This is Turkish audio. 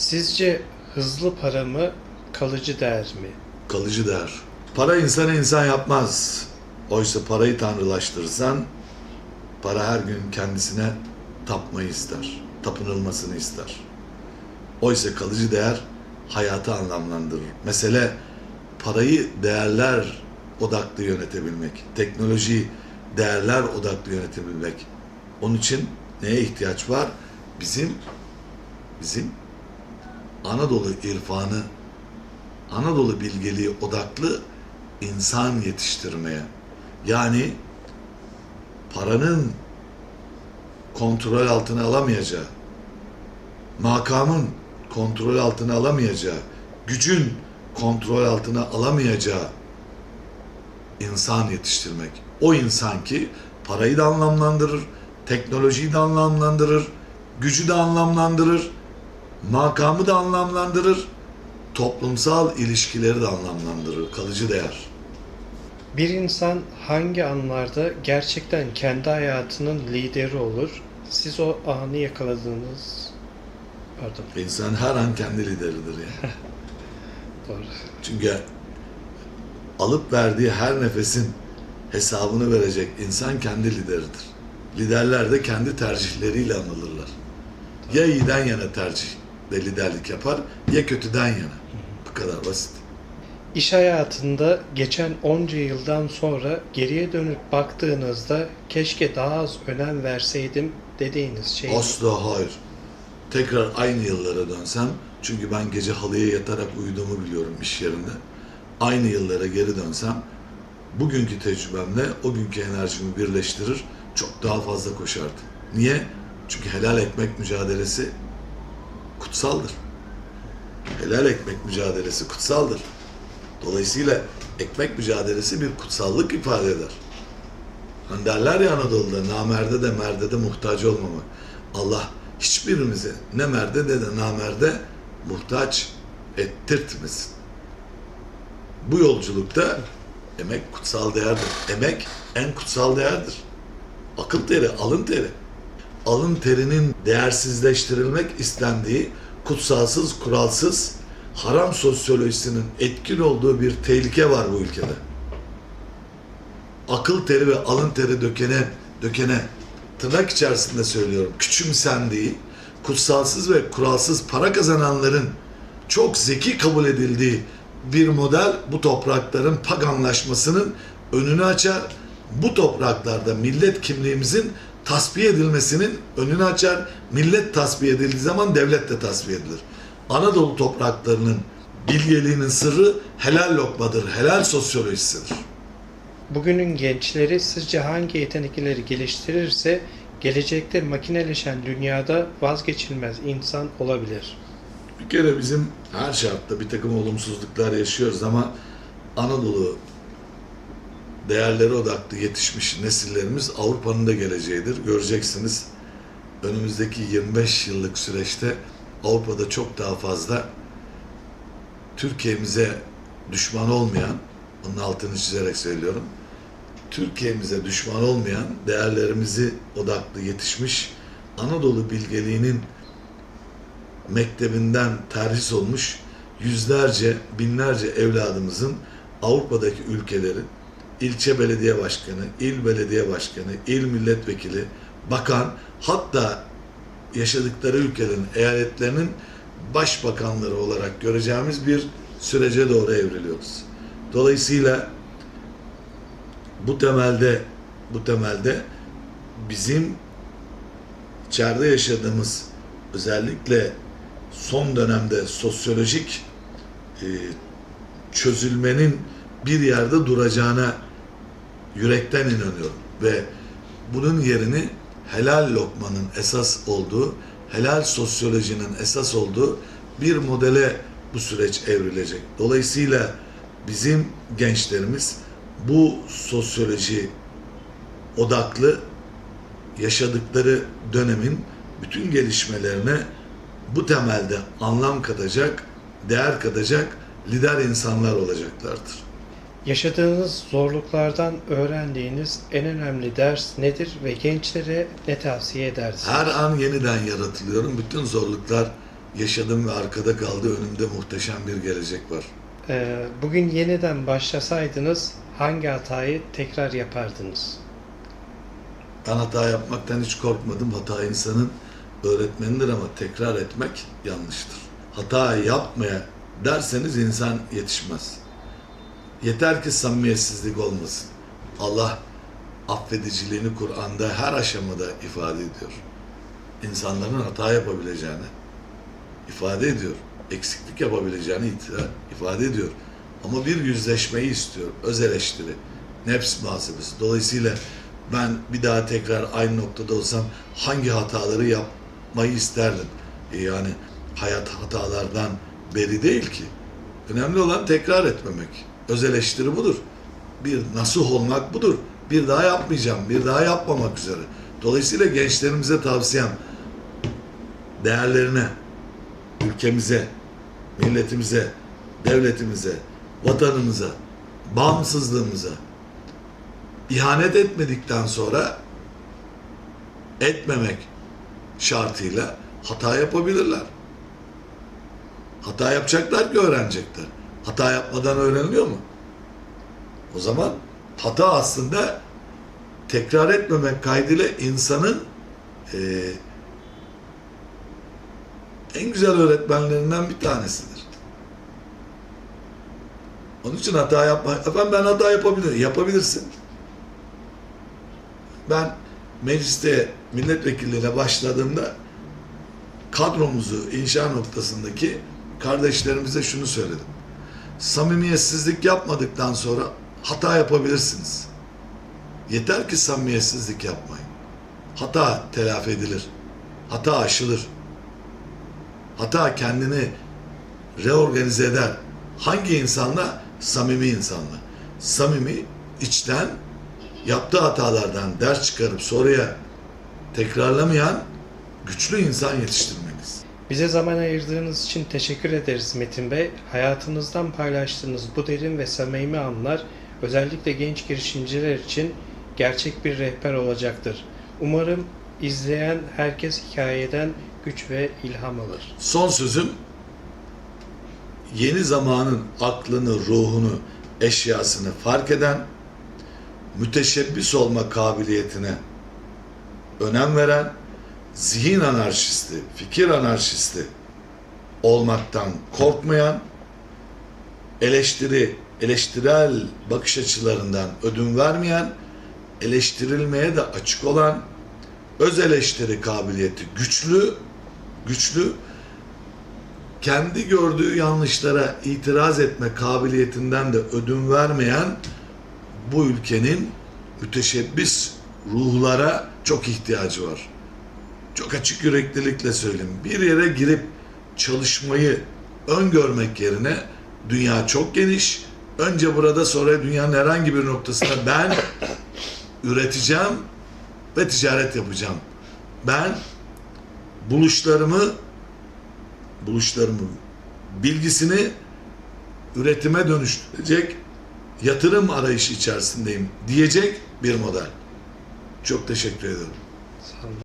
Sizce hızlı para mı, kalıcı değer mi? Kalıcı değer. Para insanı insan yapmaz. Oysa parayı tanrılaştırırsan para her gün kendisine tapmayı ister. Tapınılmasını ister. Oysa kalıcı değer hayatı anlamlandırır. Mesele parayı değerler odaklı yönetebilmek. Teknolojiyi değerler odaklı yönetebilmek. Onun için neye ihtiyaç var? Bizim bizim Anadolu irfanı Anadolu bilgeliği odaklı insan yetiştirmeye. Yani paranın kontrol altına alamayacağı, makamın kontrol altına alamayacağı, gücün kontrol altına alamayacağı insan yetiştirmek. O insan ki parayı da anlamlandırır, teknolojiyi de anlamlandırır, gücü de anlamlandırır, makamı da anlamlandırır, toplumsal ilişkileri de anlamlandırır, kalıcı değer. Bir insan hangi anlarda gerçekten kendi hayatının lideri olur? Siz o anı yakaladığınız... Pardon, İnsan her an kendi lideridir ya. doğru. Çünkü alıp verdiği her nefesin hesabını verecek insan kendi lideridir. Liderler de kendi tercihleriyle anılırlar. Ya iyiden yana tercih ve liderlik yapar ya kötüden yana. Bu kadar basit. İş hayatında geçen onca yıldan sonra geriye dönüp baktığınızda keşke daha az önem verseydim dediğiniz şey Asla hayır. Tekrar aynı yıllara dönsem, çünkü ben gece halıya yatarak uyuduğumu biliyorum iş yerinde. Aynı yıllara geri dönsem, bugünkü tecrübemle o günkü enerjimi birleştirir, çok daha fazla koşardım. Niye? Çünkü helal ekmek mücadelesi kutsaldır. Helal ekmek mücadelesi kutsaldır. Dolayısıyla ekmek mücadelesi bir kutsallık ifade eder. Hani derler ya Anadolu'da namerde de merde de muhtaç olmamak. Allah hiçbirimizi ne merde de de namerde muhtaç ettirtmesin. Bu yolculukta emek kutsal değerdir. Emek en kutsal değerdir. Akıl teri, alın teri. Alın terinin değersizleştirilmek istendiği kutsalsız, kuralsız, haram sosyolojisinin etkin olduğu bir tehlike var bu ülkede akıl teri ve alın teri dökene, dökene tırnak içerisinde söylüyorum küçümsendiği, kutsalsız ve kuralsız para kazananların çok zeki kabul edildiği bir model bu toprakların paganlaşmasının önünü açar. Bu topraklarda millet kimliğimizin tasfiye edilmesinin önünü açar. Millet tasfiye edildiği zaman devlet de tasfiye edilir. Anadolu topraklarının bilgeliğinin sırrı helal lokmadır, helal sosyolojisidir. Bugünün gençleri sizce hangi yetenekleri geliştirirse gelecekte makineleşen dünyada vazgeçilmez insan olabilir? Bir kere bizim her şartta bir takım olumsuzluklar yaşıyoruz ama Anadolu değerleri odaklı yetişmiş nesillerimiz Avrupa'nın da geleceğidir. Göreceksiniz önümüzdeki 25 yıllık süreçte Avrupa'da çok daha fazla Türkiye'mize düşman olmayan, onun altını çizerek söylüyorum, Türkiye'mize düşman olmayan, değerlerimizi odaklı yetişmiş Anadolu bilgeliğinin mektebinden terhis olmuş yüzlerce, binlerce evladımızın Avrupa'daki ülkelerin ilçe belediye başkanı, il belediye başkanı, il milletvekili, bakan, hatta yaşadıkları ülkelerin, eyaletlerinin başbakanları olarak göreceğimiz bir sürece doğru evriliyoruz. Dolayısıyla bu temelde bu temelde bizim içeride yaşadığımız özellikle son dönemde sosyolojik e, çözülmenin bir yerde duracağına yürekten inanıyorum ve bunun yerini helal lokmanın esas olduğu, helal sosyolojinin esas olduğu bir modele bu süreç evrilecek. Dolayısıyla bizim gençlerimiz bu sosyoloji odaklı yaşadıkları dönemin bütün gelişmelerine bu temelde anlam katacak, değer katacak lider insanlar olacaklardır. Yaşadığınız zorluklardan öğrendiğiniz en önemli ders nedir ve gençlere ne tavsiye edersiniz? Her an yeniden yaratılıyorum. Bütün zorluklar yaşadım ve arkada kaldı. Önümde muhteşem bir gelecek var. Ee, bugün yeniden başlasaydınız hangi hatayı tekrar yapardınız? Ben hata yapmaktan hiç korkmadım. Hata insanın öğretmenidir ama tekrar etmek yanlıştır. Hata yapmaya derseniz insan yetişmez. Yeter ki samimiyetsizlik olmasın. Allah affediciliğini Kur'an'da her aşamada ifade ediyor. İnsanların hata yapabileceğini ifade ediyor. Eksiklik yapabileceğini ifade ediyor. Ama bir yüzleşmeyi istiyor. Öz eleştiri, nefs muhasebesi. Dolayısıyla ben bir daha tekrar aynı noktada olsam hangi hataları yapmayı isterdim? E yani hayat hatalardan beri değil ki. Önemli olan tekrar etmemek. Öz eleştiri budur. Bir nasuh olmak budur. Bir daha yapmayacağım, bir daha yapmamak üzere. Dolayısıyla gençlerimize tavsiyem değerlerine, ülkemize, milletimize, devletimize, vatanımıza, bağımsızlığımıza ihanet etmedikten sonra etmemek şartıyla hata yapabilirler. Hata yapacaklar ki öğrenecekler. Hata yapmadan öğreniliyor mu? O zaman hata aslında tekrar etmemek kaydıyla insanın eee en güzel öğretmenlerinden bir tanesidir. Onun için hata yapma. Efendim ben hata yapabilirim. Yapabilirsin. Ben mecliste milletvekilliğine başladığımda kadromuzu inşa noktasındaki kardeşlerimize şunu söyledim. Samimiyetsizlik yapmadıktan sonra hata yapabilirsiniz. Yeter ki samimiyetsizlik yapmayın. Hata telafi edilir. Hata aşılır. Hata kendini reorganize eder. Hangi insanla? Samimi insanla. Samimi içten yaptığı hatalardan ders çıkarıp soruya tekrarlamayan güçlü insan yetiştirmeniz. Bize zaman ayırdığınız için teşekkür ederiz Metin Bey. Hayatınızdan paylaştığınız bu derin ve samimi anlar özellikle genç girişimciler için gerçek bir rehber olacaktır. Umarım izleyen herkes hikayeden güç ve ilham alır. Son sözüm yeni zamanın aklını, ruhunu, eşyasını fark eden, müteşebbis olma kabiliyetine önem veren, zihin anarşisti, fikir anarşisti olmaktan korkmayan, eleştiri, eleştirel bakış açılarından ödün vermeyen, eleştirilmeye de açık olan, öz eleştiri kabiliyeti güçlü, güçlü, kendi gördüğü yanlışlara itiraz etme kabiliyetinden de ödün vermeyen bu ülkenin müteşebbis ruhlara çok ihtiyacı var. Çok açık yüreklilikle söyleyeyim. Bir yere girip çalışmayı öngörmek yerine dünya çok geniş. Önce burada sonra dünyanın herhangi bir noktasında ben üreteceğim ve ticaret yapacağım. Ben buluşlarımı buluşlarımı bilgisini üretime dönüştürecek yatırım arayışı içerisindeyim diyecek bir model. Çok teşekkür ederim.